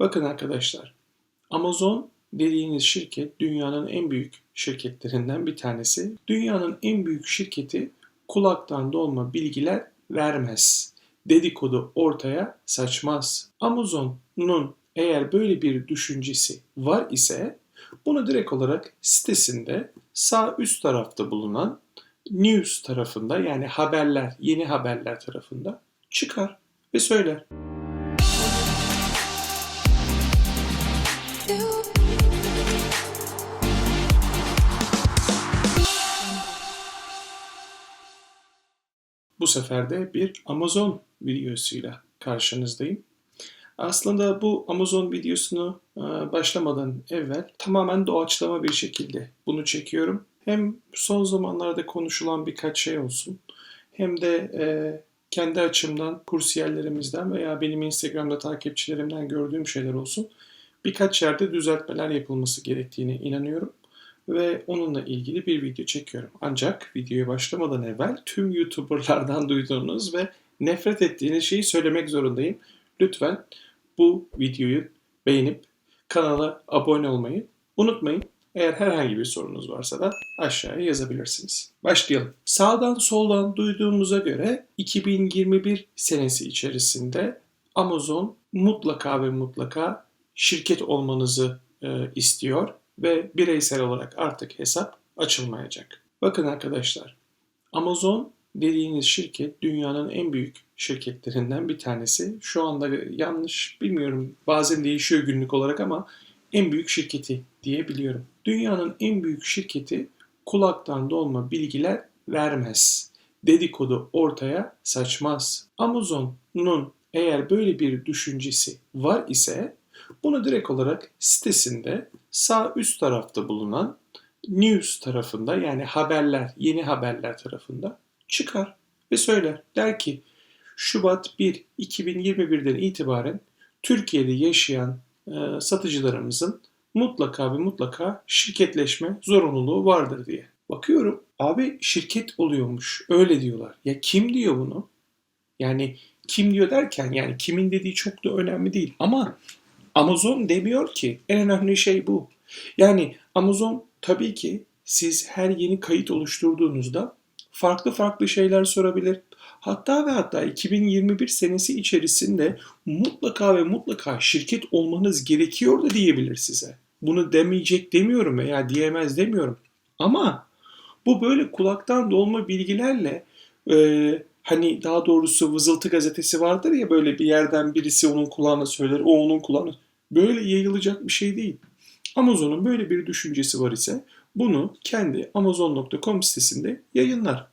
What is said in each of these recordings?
Bakın arkadaşlar, Amazon dediğiniz şirket dünyanın en büyük şirketlerinden bir tanesi. Dünyanın en büyük şirketi kulaktan dolma bilgiler vermez. Dedikodu ortaya saçmaz. Amazon'un eğer böyle bir düşüncesi var ise bunu direkt olarak sitesinde sağ üst tarafta bulunan news tarafında yani haberler, yeni haberler tarafında çıkar ve söyler. Bu sefer de bir Amazon videosuyla karşınızdayım. Aslında bu Amazon videosunu e, başlamadan evvel tamamen doğaçlama bir şekilde bunu çekiyorum. Hem son zamanlarda konuşulan birkaç şey olsun hem de e, kendi açımdan kursiyerlerimizden veya benim Instagram'da takipçilerimden gördüğüm şeyler olsun. Birkaç yerde düzeltmeler yapılması gerektiğine inanıyorum ve onunla ilgili bir video çekiyorum. Ancak videoya başlamadan evvel tüm YouTuber'lardan duyduğunuz ve nefret ettiğiniz şeyi söylemek zorundayım. Lütfen bu videoyu beğenip kanala abone olmayı unutmayın. Eğer herhangi bir sorunuz varsa da aşağıya yazabilirsiniz. Başlayalım. Sağdan soldan duyduğumuza göre 2021 senesi içerisinde Amazon mutlaka ve mutlaka şirket olmanızı e, istiyor ve bireysel olarak artık hesap açılmayacak. Bakın arkadaşlar, Amazon dediğiniz şirket dünyanın en büyük şirketlerinden bir tanesi. Şu anda yanlış bilmiyorum bazen değişiyor günlük olarak ama en büyük şirketi diyebiliyorum. Dünyanın en büyük şirketi kulaktan dolma bilgiler vermez. Dedikodu ortaya saçmaz. Amazon'un eğer böyle bir düşüncesi var ise bunu direkt olarak sitesinde sağ üst tarafta bulunan news tarafında yani haberler, yeni haberler tarafında çıkar ve söyler. Der ki Şubat 1 2021'den itibaren Türkiye'de yaşayan e, satıcılarımızın mutlaka ve mutlaka şirketleşme zorunluluğu vardır diye. Bakıyorum abi şirket oluyormuş öyle diyorlar. Ya kim diyor bunu? Yani kim diyor derken yani kimin dediği çok da önemli değil. Ama Amazon demiyor ki. En önemli şey bu. Yani Amazon tabii ki siz her yeni kayıt oluşturduğunuzda farklı farklı şeyler sorabilir. Hatta ve hatta 2021 senesi içerisinde mutlaka ve mutlaka şirket olmanız gerekiyor da diyebilir size. Bunu demeyecek demiyorum veya diyemez demiyorum. Ama bu böyle kulaktan dolma bilgilerle e, hani daha doğrusu Vızıltı gazetesi vardır ya böyle bir yerden birisi onun kulağına söyler, o onun kulağına. Böyle yayılacak bir şey değil. Amazon'un böyle bir düşüncesi var ise bunu kendi amazon.com sitesinde yayınlar.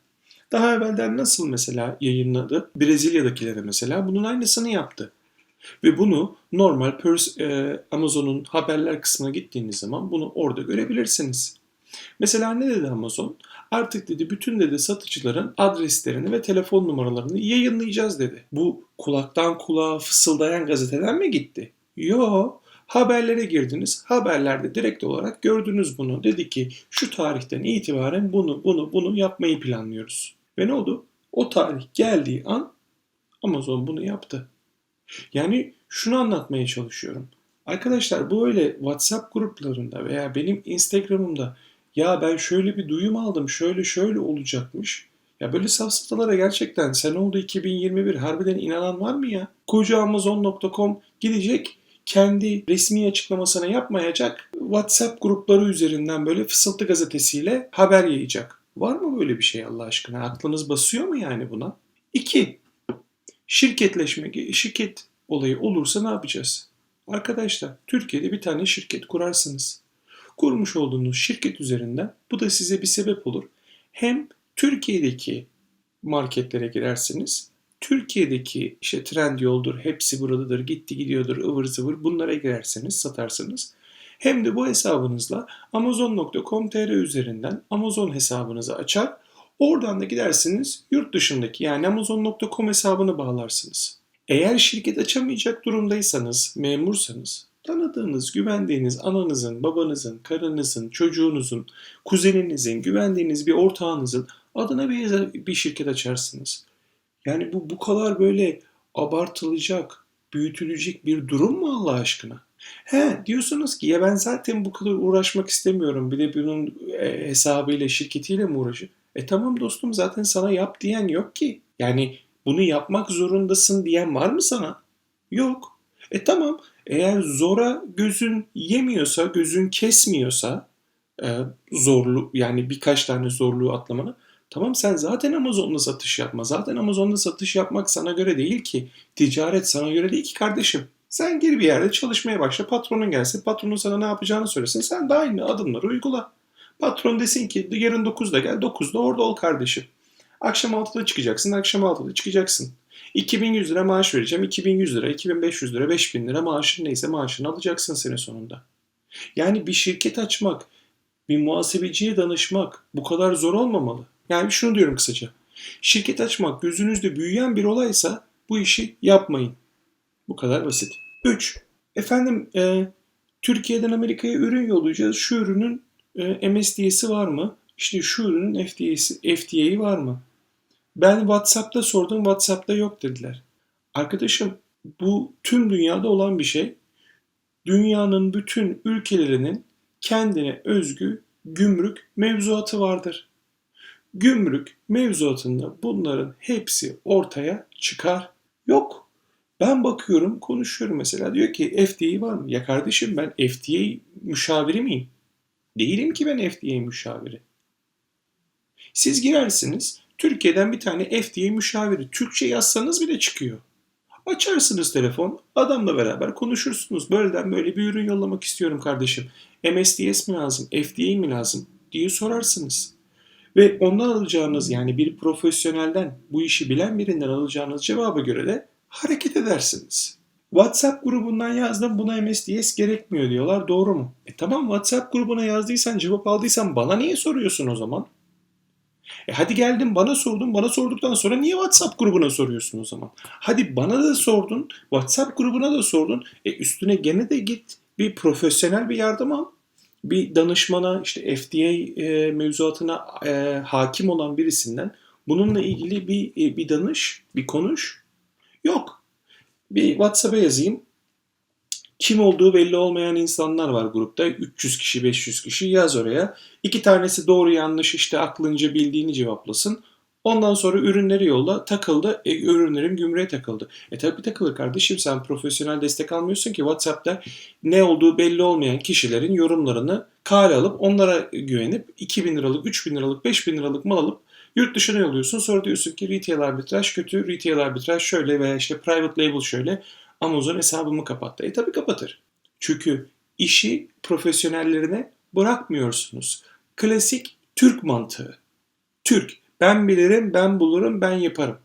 Daha evvelden nasıl mesela yayınladı? Brezilya'dakilere mesela bunun aynısını yaptı. Ve bunu normal e, Amazon'un haberler kısmına gittiğiniz zaman bunu orada görebilirsiniz. Mesela ne dedi Amazon? Artık dedi bütün dedi satıcıların adreslerini ve telefon numaralarını yayınlayacağız dedi. Bu kulaktan kulağa fısıldayan gazeteden mi gitti? Yo, haberlere girdiniz. Haberlerde direkt olarak gördünüz bunu. Dedi ki şu tarihten itibaren bunu bunu bunu yapmayı planlıyoruz. Ve ne oldu? O tarih geldiği an Amazon bunu yaptı. Yani şunu anlatmaya çalışıyorum. Arkadaşlar bu öyle WhatsApp gruplarında veya benim Instagram'ımda ya ben şöyle bir duyum aldım şöyle şöyle olacakmış. Ya böyle safsatalara gerçekten sen oldu 2021 harbiden inanan var mı ya? Koca Amazon.com gidecek kendi resmi açıklamasını yapmayacak WhatsApp grupları üzerinden böyle fısıltı gazetesiyle haber yayacak. Var mı böyle bir şey Allah aşkına? Aklınız basıyor mu yani buna? İki, şirketleşme, şirket olayı olursa ne yapacağız? Arkadaşlar Türkiye'de bir tane şirket kurarsınız. Kurmuş olduğunuz şirket üzerinden bu da size bir sebep olur. Hem Türkiye'deki marketlere girersiniz Türkiye'deki işte trend yoldur, hepsi buradadır, gitti gidiyordur, ıvır zıvır bunlara girerseniz satarsınız. Hem de bu hesabınızla amazon.com.tr üzerinden Amazon hesabınızı açar. Oradan da gidersiniz yurt dışındaki yani amazon.com hesabını bağlarsınız. Eğer şirket açamayacak durumdaysanız, memursanız tanıdığınız, güvendiğiniz ananızın, babanızın, karınızın, çocuğunuzun, kuzeninizin, güvendiğiniz bir ortağınızın adına bir, bir şirket açarsınız. Yani bu bu kadar böyle abartılacak, büyütülecek bir durum mu Allah aşkına? He diyorsunuz ki ya ben zaten bu kadar uğraşmak istemiyorum. Bir de bunun e, hesabıyla, şirketiyle mi uğraşayım? E tamam dostum zaten sana yap diyen yok ki. Yani bunu yapmak zorundasın diyen var mı sana? Yok. E tamam eğer zora gözün yemiyorsa, gözün kesmiyorsa e, zorlu yani birkaç tane zorluğu atlamanı tamam sen zaten Amazon'da satış yapma. Zaten Amazon'da satış yapmak sana göre değil ki. Ticaret sana göre değil ki kardeşim. Sen gir bir yerde çalışmaya başla. Patronun gelsin. Patronun sana ne yapacağını söylesin. Sen de aynı adımları uygula. Patron desin ki yarın 9'da gel. 9'da orada ol kardeşim. Akşam 6'da çıkacaksın. Akşam 6'da çıkacaksın. 2100 lira maaş vereceğim. 2100 lira, 2500 lira, 5000 lira maaşın neyse maaşını alacaksın sene sonunda. Yani bir şirket açmak, bir muhasebeciye danışmak bu kadar zor olmamalı. Yani şunu diyorum kısaca. Şirket açmak gözünüzde büyüyen bir olaysa bu işi yapmayın. Bu kadar basit. 3. Efendim e, Türkiye'den Amerika'ya ürün yollayacağız. Şu ürünün e, MSD'si var mı? İşte şu ürünün FDA'si, FDA'yı var mı? Ben WhatsApp'ta sordum, WhatsApp'ta yok dediler. Arkadaşım bu tüm dünyada olan bir şey. Dünyanın bütün ülkelerinin kendine özgü gümrük mevzuatı vardır. Gümrük mevzuatında bunların hepsi ortaya çıkar. Yok. Ben bakıyorum, konuşuyorum mesela. Diyor ki FDA var mı? Ya kardeşim ben FDA müşaviri miyim? Değilim ki ben FDA müşaviri. Siz girersiniz, Türkiye'den bir tane FDA müşaviri. Türkçe yazsanız bile çıkıyor. Açarsınız telefon, adamla beraber konuşursunuz. Böyleden böyle bir ürün yollamak istiyorum kardeşim. MSDS mi lazım, FDA mi lazım diye sorarsınız. Ve ondan alacağınız yani bir profesyonelden, bu işi bilen birinden alacağınız cevaba göre de hareket edersiniz. WhatsApp grubundan yazdım buna MSDS gerekmiyor diyorlar. Doğru mu? E tamam WhatsApp grubuna yazdıysan cevap aldıysan bana niye soruyorsun o zaman? E hadi geldin bana sordun. Bana sorduktan sonra niye WhatsApp grubuna soruyorsun o zaman? Hadi bana da sordun. WhatsApp grubuna da sordun. E üstüne gene de git bir profesyonel bir yardım al. Bir danışmana işte FDA e, mevzuatına e, hakim olan birisinden bununla ilgili bir e, bir danış, bir konuş. Yok. Bir WhatsApp'a yazayım. Kim olduğu belli olmayan insanlar var grupta. 300 kişi, 500 kişi yaz oraya. İki tanesi doğru yanlış işte aklınca bildiğini cevaplasın. Ondan sonra ürünleri yolla takıldı. E, ürünlerim gümrüğe takıldı. E tabi takılır kardeşim sen profesyonel destek almıyorsun ki WhatsApp'ta ne olduğu belli olmayan kişilerin yorumlarını kale alıp onlara güvenip 2000 liralık, 3000 liralık, 5000 liralık mal alıp Yurt dışına yolluyorsun. Sonra diyorsun ki retail arbitraj kötü, retail arbitraj şöyle veya işte private label şöyle. Amazon hesabımı kapattı. E tabi kapatır. Çünkü işi profesyonellerine bırakmıyorsunuz. Klasik Türk mantığı. Türk. Ben bilirim, ben bulurum, ben yaparım.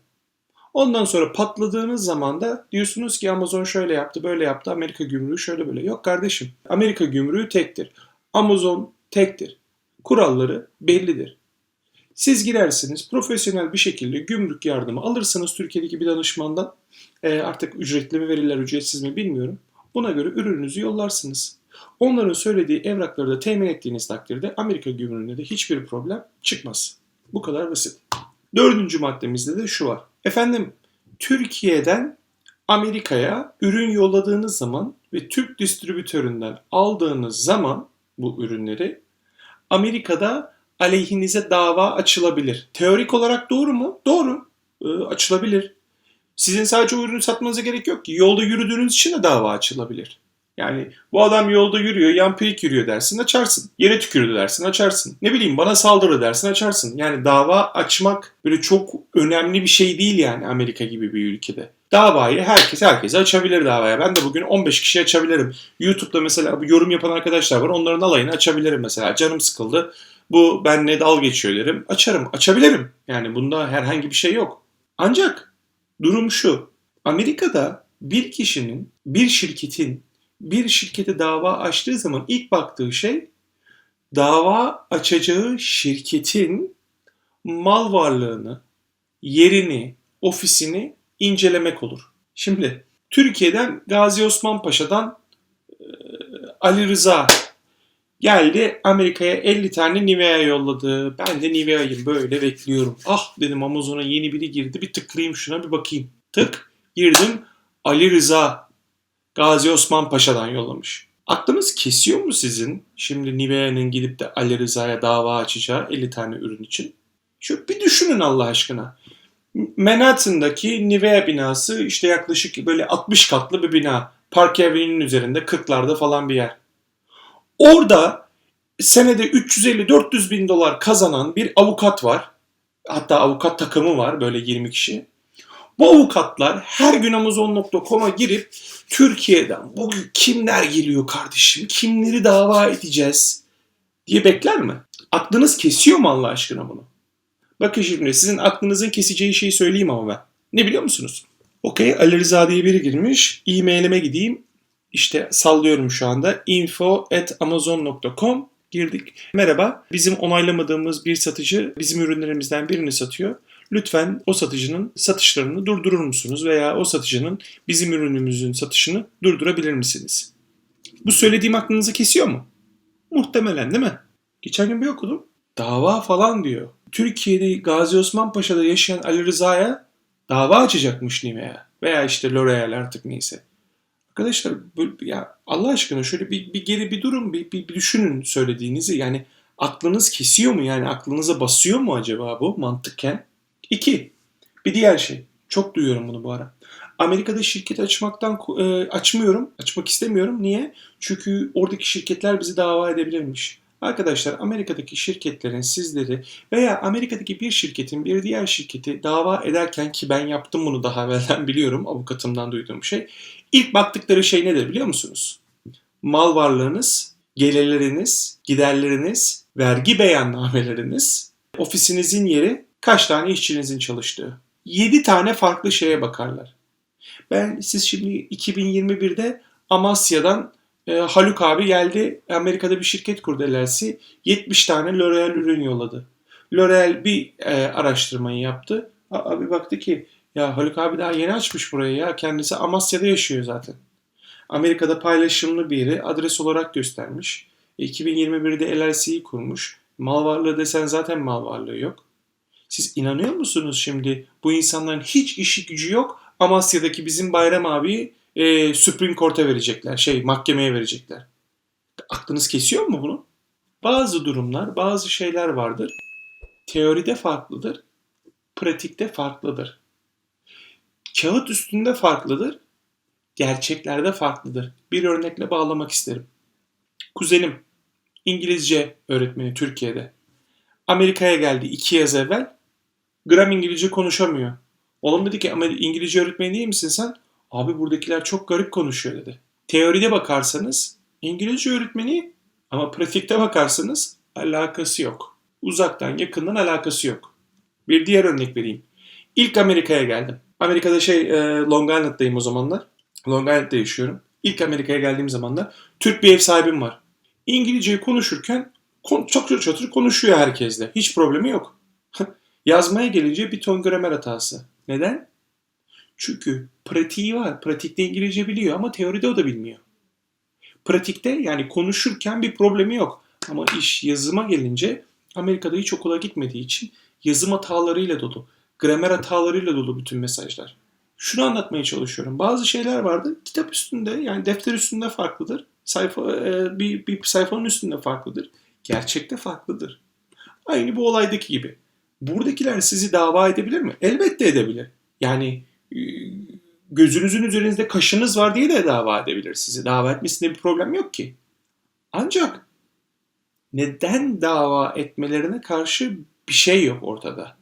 Ondan sonra patladığınız zaman da diyorsunuz ki Amazon şöyle yaptı, böyle yaptı, Amerika gümrüğü şöyle böyle. Yok kardeşim. Amerika gümrüğü tektir. Amazon tektir. Kuralları bellidir. Siz girersiniz profesyonel bir şekilde gümrük yardımı alırsınız Türkiye'deki bir danışmandan. E, artık ücretli mi verirler ücretsiz mi bilmiyorum. Buna göre ürününüzü yollarsınız. Onların söylediği evrakları da temin ettiğiniz takdirde Amerika gümrüğünde de hiçbir problem çıkmaz. Bu kadar basit. Dördüncü maddemizde de şu var. Efendim Türkiye'den Amerika'ya ürün yolladığınız zaman ve Türk distribütöründen aldığınız zaman bu ürünleri Amerika'da aleyhinize dava açılabilir. Teorik olarak doğru mu? Doğru. E, açılabilir. Sizin sadece o ürünü satmanıza gerek yok ki. Yolda yürüdüğünüz için de dava açılabilir. Yani bu adam yolda yürüyor, yan pirik yürüyor dersin, açarsın. Yere tükürdü dersin, açarsın. Ne bileyim bana saldırı dersin, açarsın. Yani dava açmak böyle çok önemli bir şey değil yani Amerika gibi bir ülkede. Davayı herkes herkese açabilir davaya. Ben de bugün 15 kişi açabilirim. YouTube'da mesela yorum yapan arkadaşlar var. Onların alayını açabilirim mesela. Canım sıkıldı. Bu benle dal geçiyor derim. Açarım, açabilirim. Yani bunda herhangi bir şey yok. Ancak durum şu. Amerika'da bir kişinin, bir şirketin bir şirkete dava açtığı zaman ilk baktığı şey dava açacağı şirketin mal varlığını, yerini, ofisini incelemek olur. Şimdi Türkiye'den Gazi Osman Paşa'dan Ali Rıza geldi Amerika'ya 50 tane Nivea yolladı. Ben de Nivea'yım böyle bekliyorum. Ah dedim Amazon'a yeni biri girdi bir tıklayayım şuna bir bakayım. Tık girdim Ali Rıza Gazi Osman Paşa'dan yollamış. Aklınız kesiyor mu sizin şimdi Nivea'nın gidip de Ali Rıza'ya dava açacağı 50 tane ürün için? Şu bir düşünün Allah aşkına. Manhattan'daki Nivea binası işte yaklaşık böyle 60 katlı bir bina. Park Avenue'nin üzerinde 40'larda falan bir yer. Orada senede 350-400 bin dolar kazanan bir avukat var. Hatta avukat takımı var böyle 20 kişi. Bu avukatlar her gün Amazon.com'a girip Türkiye'den bugün kimler geliyor kardeşim, kimleri dava edeceğiz diye bekler mi? Aklınız kesiyor mu Allah aşkına bunu? Bakın şimdi sizin aklınızın keseceği şeyi söyleyeyim ama ben. Ne biliyor musunuz? Okey Ali Rıza diye biri girmiş. E-mailime gideyim. İşte sallıyorum şu anda. info at amazon.com girdik. Merhaba. Bizim onaylamadığımız bir satıcı bizim ürünlerimizden birini satıyor. Lütfen o satıcının satışlarını durdurur musunuz veya o satıcının bizim ürünümüzün satışını durdurabilir misiniz? Bu söylediğim aklınızı kesiyor mu? Muhtemelen değil mi? Geçen gün bir okudum. Dava falan diyor. Türkiye'de Gazi Osman Paşa'da yaşayan Ali Rıza'ya dava açacakmış Nivea. Veya işte L'Oreal artık neyse. Arkadaşlar ya Allah aşkına şöyle bir, bir geri bir durun bir, bir, bir düşünün söylediğinizi. Yani aklınız kesiyor mu yani aklınıza basıyor mu acaba bu mantıkken? İki, bir diğer şey. Çok duyuyorum bunu bu ara. Amerika'da şirket açmaktan e, açmıyorum, açmak istemiyorum. Niye? Çünkü oradaki şirketler bizi dava edebilirmiş. Arkadaşlar Amerika'daki şirketlerin sizleri veya Amerika'daki bir şirketin bir diğer şirketi dava ederken ki ben yaptım bunu daha evvelden biliyorum avukatımdan duyduğum şey. İlk baktıkları şey nedir biliyor musunuz? Mal varlığınız, gelirleriniz, giderleriniz, vergi beyannameleriniz, ofisinizin yeri, kaç tane işçinizin çalıştığı. 7 tane farklı şeye bakarlar. Ben siz şimdi 2021'de Amasya'dan e, Haluk abi geldi Amerika'da bir şirket kurdu LLC. 70 tane L'Oreal ürün yolladı. L'Oreal bir e, araştırmayı yaptı. Abi baktı ki ya Haluk abi daha yeni açmış burayı ya. Kendisi Amasya'da yaşıyor zaten. Amerika'da paylaşımlı bir yeri adres olarak göstermiş. 2021'de LLC'yi kurmuş. Mal varlığı desen zaten mal varlığı yok. Siz inanıyor musunuz şimdi bu insanların hiç işi gücü yok Amasya'daki bizim Bayram abi e, Supreme Court'a verecekler. Şey mahkemeye verecekler. Aklınız kesiyor mu bunu? Bazı durumlar, bazı şeyler vardır. Teoride farklıdır. Pratikte farklıdır. Kağıt üstünde farklıdır. Gerçeklerde farklıdır. Bir örnekle bağlamak isterim. Kuzenim İngilizce öğretmeni Türkiye'de. Amerika'ya geldi iki yaz evvel. Gram İngilizce konuşamıyor. Oğlum dedi ki İngilizce öğretmeni değil misin sen? Abi buradakiler çok garip konuşuyor dedi. Teoride bakarsanız İngilizce öğretmeni ama pratikte bakarsanız alakası yok. Uzaktan yakından alakası yok. Bir diğer örnek vereyim. İlk Amerika'ya geldim. Amerika'da şey e, Long Island'dayım o zamanlar. Long Island'da yaşıyorum. İlk Amerika'ya geldiğim zamanlar Türk bir ev sahibim var. İngilizceyi konuşurken çok çatır konuşuyor herkesle. Hiç problemi yok. Yazmaya gelince bir ton gramer hatası. Neden? Çünkü pratiği var. Pratikte İngilizce biliyor ama teoride o da bilmiyor. Pratikte yani konuşurken bir problemi yok. Ama iş yazıma gelince Amerika'da hiç okula gitmediği için yazım hatalarıyla dolu. Gramer hatalarıyla dolu bütün mesajlar. Şunu anlatmaya çalışıyorum. Bazı şeyler vardır. Kitap üstünde yani defter üstünde farklıdır. Sayfa e, bir, bir sayfanın üstünde farklıdır. Gerçekte farklıdır. Aynı bu olaydaki gibi. Buradakiler sizi dava edebilir mi? Elbette edebilir. Yani e, gözünüzün üzerinizde kaşınız var diye de dava edebilir sizi. Dava etmesinde bir problem yok ki. Ancak neden dava etmelerine karşı bir şey yok ortada.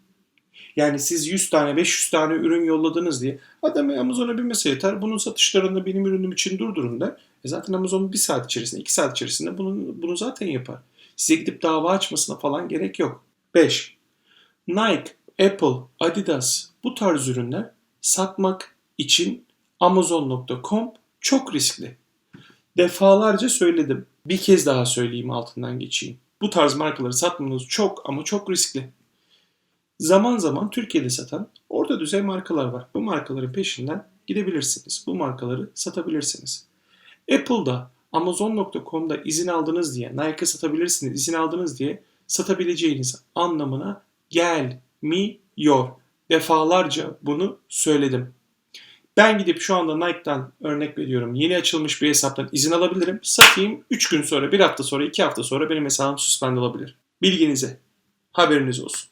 Yani siz 100 tane 500 tane ürün yolladınız diye adam Amazon'a bir mesaj yeter. Bunun satışlarını benim ürünüm için durdurun der. E zaten Amazon bir saat içerisinde 2 saat içerisinde bunu, bunu zaten yapar. Size gidip dava açmasına falan gerek yok. 5. Nike, Apple, Adidas bu tarz ürünler satmak için Amazon.com çok riskli. Defalarca söyledim. Bir kez daha söyleyeyim altından geçeyim. Bu tarz markaları satmanız çok ama çok riskli. Zaman zaman Türkiye'de satan orta düzey markalar var. Bu markaların peşinden gidebilirsiniz. Bu markaları satabilirsiniz. Apple'da Amazon.com'da izin aldınız diye, Nike satabilirsiniz izin aldınız diye satabileceğiniz anlamına gelmiyor. Defalarca bunu söyledim. Ben gidip şu anda Nike'dan örnek veriyorum yeni açılmış bir hesaptan izin alabilirim. Satayım 3 gün sonra, 1 hafta sonra, 2 hafta sonra benim hesabım suspend olabilir. Bilginize. Haberiniz olsun.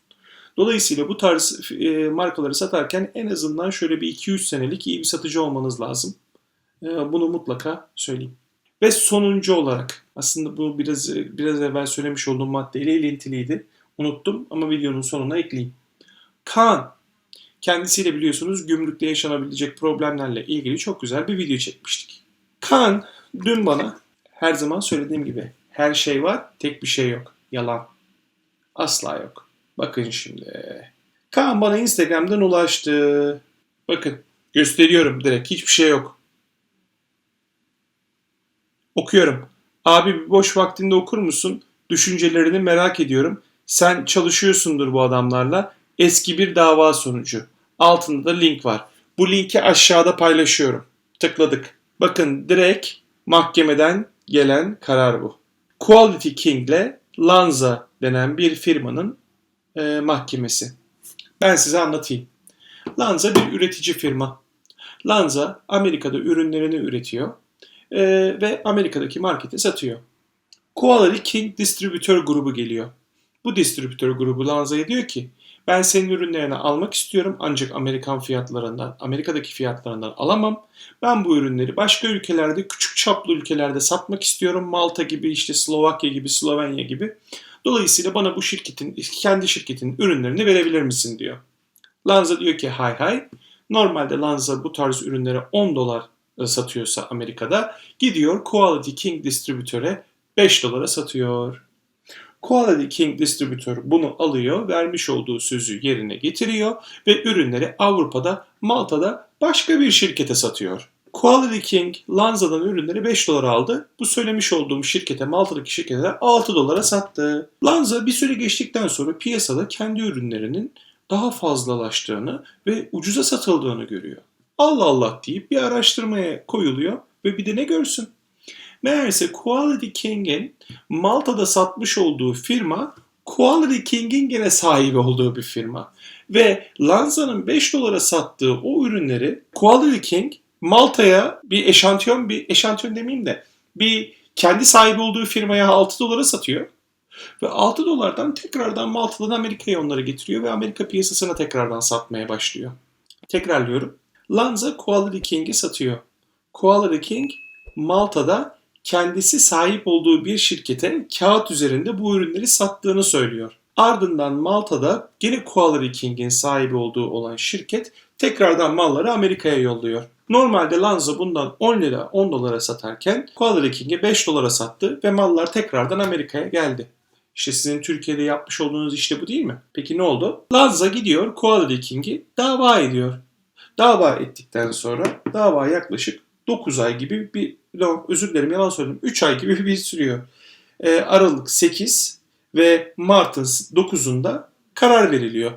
Dolayısıyla bu tarz e, markaları satarken en azından şöyle bir 2-3 senelik iyi bir satıcı olmanız lazım. E, bunu mutlaka söyleyeyim. Ve sonuncu olarak aslında bu biraz biraz evvel söylemiş olduğum maddeyle ilintiliydi. Unuttum ama videonun sonuna ekleyeyim. Kaan kendisiyle biliyorsunuz gümrükte yaşanabilecek problemlerle ilgili çok güzel bir video çekmiştik. Kaan dün bana her zaman söylediğim gibi her şey var tek bir şey yok. Yalan. Asla yok. Bakın şimdi. Kaan bana Instagram'dan ulaştı. Bakın gösteriyorum direkt hiçbir şey yok. Okuyorum. Abi bir boş vaktinde okur musun? Düşüncelerini merak ediyorum. Sen çalışıyorsundur bu adamlarla. Eski bir dava sonucu. Altında da link var. Bu linki aşağıda paylaşıyorum. Tıkladık. Bakın direkt mahkemeden gelen karar bu. Quality King ile Lanza denen bir firmanın e, mahkemesi. Ben size anlatayım. Lanza bir üretici firma. Lanza Amerika'da ürünlerini üretiyor e, ve Amerika'daki markete satıyor. Quality King distribütör grubu geliyor. Bu distribütör grubu Lanza'ya diyor ki ben senin ürünlerini almak istiyorum ancak Amerikan fiyatlarından, Amerika'daki fiyatlarından alamam. Ben bu ürünleri başka ülkelerde, küçük çaplı ülkelerde satmak istiyorum. Malta gibi, işte Slovakya gibi, Slovenya gibi. Dolayısıyla bana bu şirketin, kendi şirketinin ürünlerini verebilir misin diyor. Lanza diyor ki hay hay. Normalde Lanza bu tarz ürünleri 10 dolar satıyorsa Amerika'da gidiyor Quality King distribütöre 5 dolara satıyor. Quality King distribütör bunu alıyor, vermiş olduğu sözü yerine getiriyor ve ürünleri Avrupa'da, Malta'da başka bir şirkete satıyor. Quality King Lanza'dan ürünleri 5 dolara aldı. Bu söylemiş olduğum şirkete, Malta'daki şirkete 6 dolara sattı. Lanza bir süre geçtikten sonra piyasada kendi ürünlerinin daha fazlalaştığını ve ucuza satıldığını görüyor. Allah Allah deyip bir araştırmaya koyuluyor ve bir de ne görsün? Meğerse Quality King'in Malta'da satmış olduğu firma Quality King'in gene sahibi olduğu bir firma. Ve Lanza'nın 5 dolara sattığı o ürünleri Quality King Malta'ya bir eşantiyon, bir eşantiyon demeyeyim de bir kendi sahibi olduğu firmaya 6 dolara satıyor. Ve 6 dolardan tekrardan Malta'dan Amerika'ya onları getiriyor ve Amerika piyasasına tekrardan satmaya başlıyor. Tekrarlıyorum. Lanza Quality King'i satıyor. Quality King Malta'da kendisi sahip olduğu bir şirkete kağıt üzerinde bu ürünleri sattığını söylüyor. Ardından Malta'da gene Quality King'in sahibi olduğu olan şirket tekrardan malları Amerika'ya yolluyor. Normalde Lanza bundan 10 lira 10 dolara satarken Quality King'e 5 dolara sattı ve mallar tekrardan Amerika'ya geldi. İşte sizin Türkiye'de yapmış olduğunuz işte bu değil mi? Peki ne oldu? Lanza gidiyor Quality King'i dava ediyor. Dava ettikten sonra dava yaklaşık 9 ay gibi bir no, özür dilerim yalan söyledim 3 ay gibi bir sürüyor. Ee, Aralık 8 ve Mart'ın 9'unda karar veriliyor.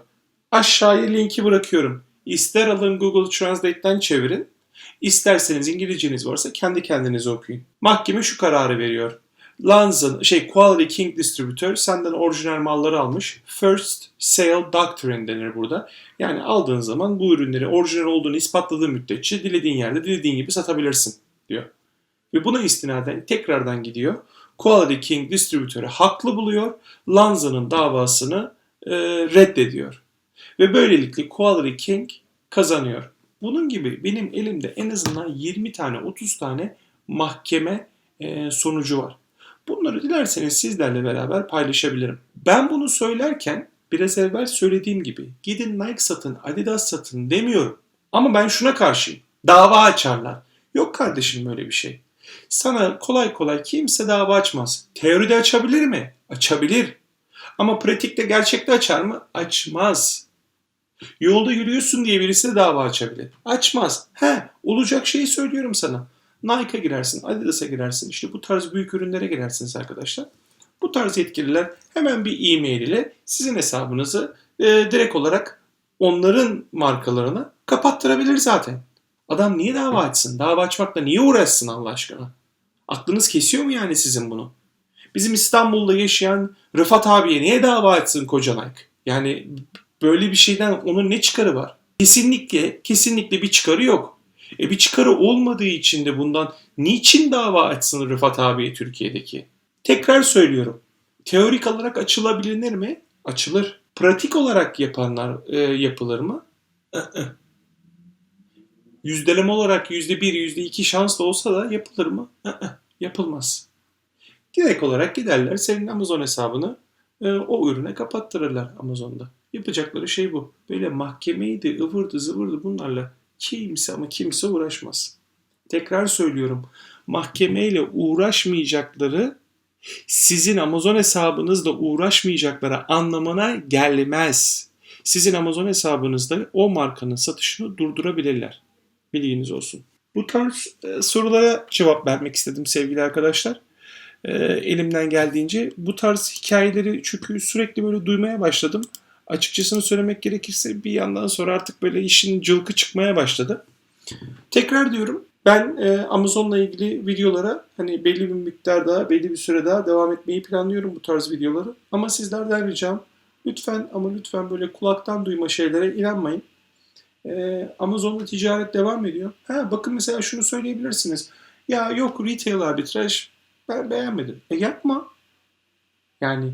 Aşağıya linki bırakıyorum. İster alın Google Translate'ten çevirin. İsterseniz İngilizceniz varsa kendi kendinize okuyun. Mahkeme şu kararı veriyor. Lanza'nın şey Quality King distribütör senden orijinal malları almış. First sale doctrine denir burada. Yani aldığın zaman bu ürünleri orijinal olduğunu ispatladığı müddetçe dilediğin yerde dilediğin gibi satabilirsin diyor. Ve buna istinaden tekrardan gidiyor. Quality King distribütörü haklı buluyor. Lanza'nın davasını e, reddediyor. Ve böylelikle Quality King kazanıyor. Bunun gibi benim elimde en azından 20 tane 30 tane mahkeme e, sonucu var. Bunları dilerseniz sizlerle beraber paylaşabilirim. Ben bunu söylerken biraz evvel söylediğim gibi gidin Nike satın, Adidas satın demiyorum. Ama ben şuna karşıyım. Dava açarlar. Yok kardeşim böyle bir şey. Sana kolay kolay kimse dava açmaz. Teoride açabilir mi? Açabilir. Ama pratikte gerçekte açar mı? Açmaz. Yolda yürüyorsun diye birisi de dava açabilir. Açmaz. He, olacak şeyi söylüyorum sana. Nike'a girersin, Adidas'a girersin. İşte bu tarz büyük ürünlere girersiniz arkadaşlar. Bu tarz yetkililer hemen bir e-mail ile sizin hesabınızı e, direkt olarak onların markalarına kapattırabilir zaten. Adam niye dava açsın? Dava açmakla niye uğraşsın Allah aşkına? Aklınız kesiyor mu yani sizin bunu? Bizim İstanbul'da yaşayan Rıfat abiye niye dava açsın koca Nike? Yani böyle bir şeyden onun ne çıkarı var? Kesinlikle, kesinlikle bir çıkarı yok. E bir çıkarı olmadığı için de bundan niçin dava açsın Rıfat abiye Türkiye'deki? Tekrar söylüyorum. Teorik olarak açılabilir mi? Açılır. Pratik olarak yapanlar e, yapılır mı? Yüzdeleme olarak yüzde bir, yüzde iki şans da olsa da yapılır mı? Yapılmaz. Direkt olarak giderler senin Amazon hesabını e, o ürüne kapattırırlar Amazon'da. Yapacakları şey bu. Böyle mahkemeydi, ıvırdı, zıvırdı bunlarla kimse ama kimse uğraşmaz. Tekrar söylüyorum. Mahkemeyle uğraşmayacakları sizin Amazon hesabınızla uğraşmayacakları anlamına gelmez. Sizin Amazon hesabınızda o markanın satışını durdurabilirler. Bilginiz olsun. Bu tarz e, sorulara cevap vermek istedim sevgili arkadaşlar. E, elimden geldiğince bu tarz hikayeleri çünkü sürekli böyle duymaya başladım. Açıkçasını söylemek gerekirse bir yandan sonra artık böyle işin cılkı çıkmaya başladı. Tekrar diyorum ben e, Amazon'la ilgili videolara hani belli bir miktar daha, belli bir süre daha devam etmeyi planlıyorum bu tarz videoları. Ama sizlerden ricam lütfen ama lütfen böyle kulaktan duyma şeylere inanmayın. E, Amazon'da ticaret devam ediyor. Ha, bakın mesela şunu söyleyebilirsiniz. Ya yok retail arbitraj ben beğenmedim. E yapma. Yani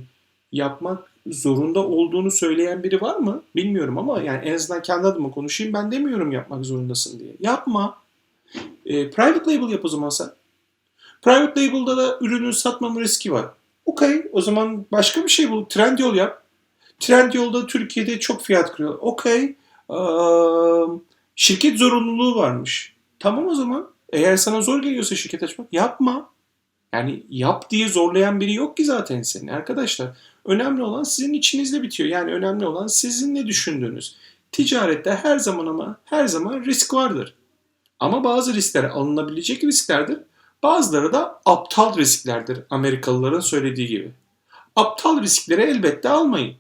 yapmak zorunda olduğunu söyleyen biri var mı? Bilmiyorum ama yani en azından kendi adıma konuşayım. Ben demiyorum yapmak zorundasın diye. Yapma. E, private label yap o zaman sen. Private label'da da ürünün satmama riski var. Okey. O zaman başka bir şey bul. Trendyol yap. Trendyol'da Türkiye'de çok fiyat kırıyor. Okey. Eee, şirket zorunluluğu varmış. Tamam o zaman. Eğer sana zor geliyorsa şirket açmak yapma. Yani yap diye zorlayan biri yok ki zaten seni arkadaşlar. Önemli olan sizin içinizde bitiyor. Yani önemli olan sizin ne düşündüğünüz. Ticarette her zaman ama her zaman risk vardır. Ama bazı riskler alınabilecek risklerdir. Bazıları da aptal risklerdir Amerikalıların söylediği gibi. Aptal riskleri elbette almayın.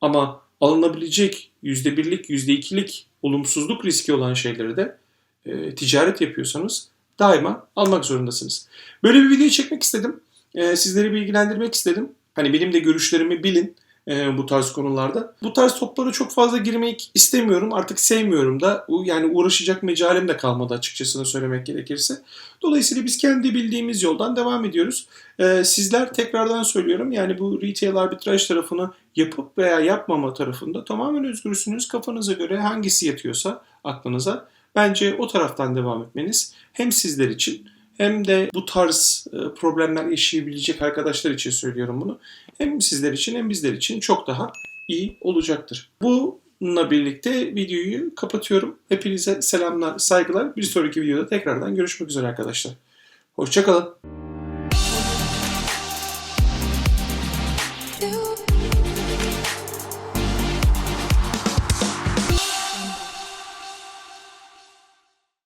Ama alınabilecek %1'lik, %2'lik olumsuzluk riski olan şeyleri de e, ticaret yapıyorsanız daima almak zorundasınız. Böyle bir video çekmek istedim. E, sizleri bilgilendirmek istedim. Hani benim de görüşlerimi bilin e, bu tarz konularda. Bu tarz toplara çok fazla girmek istemiyorum. Artık sevmiyorum da. Yani uğraşacak mecalim de kalmadı açıkçası söylemek gerekirse. Dolayısıyla biz kendi bildiğimiz yoldan devam ediyoruz. E, sizler tekrardan söylüyorum yani bu retail arbitraj tarafını yapıp veya yapmama tarafında tamamen özgürsünüz. Kafanıza göre hangisi yatıyorsa aklınıza. Bence o taraftan devam etmeniz hem sizler için hem de bu tarz e, problemler yaşayabilecek arkadaşlar için söylüyorum bunu. Hem sizler için hem bizler için çok daha iyi olacaktır. Bununla birlikte videoyu kapatıyorum. Hepinize selamlar, saygılar. Bir sonraki videoda tekrardan görüşmek üzere arkadaşlar. Hoşçakalın.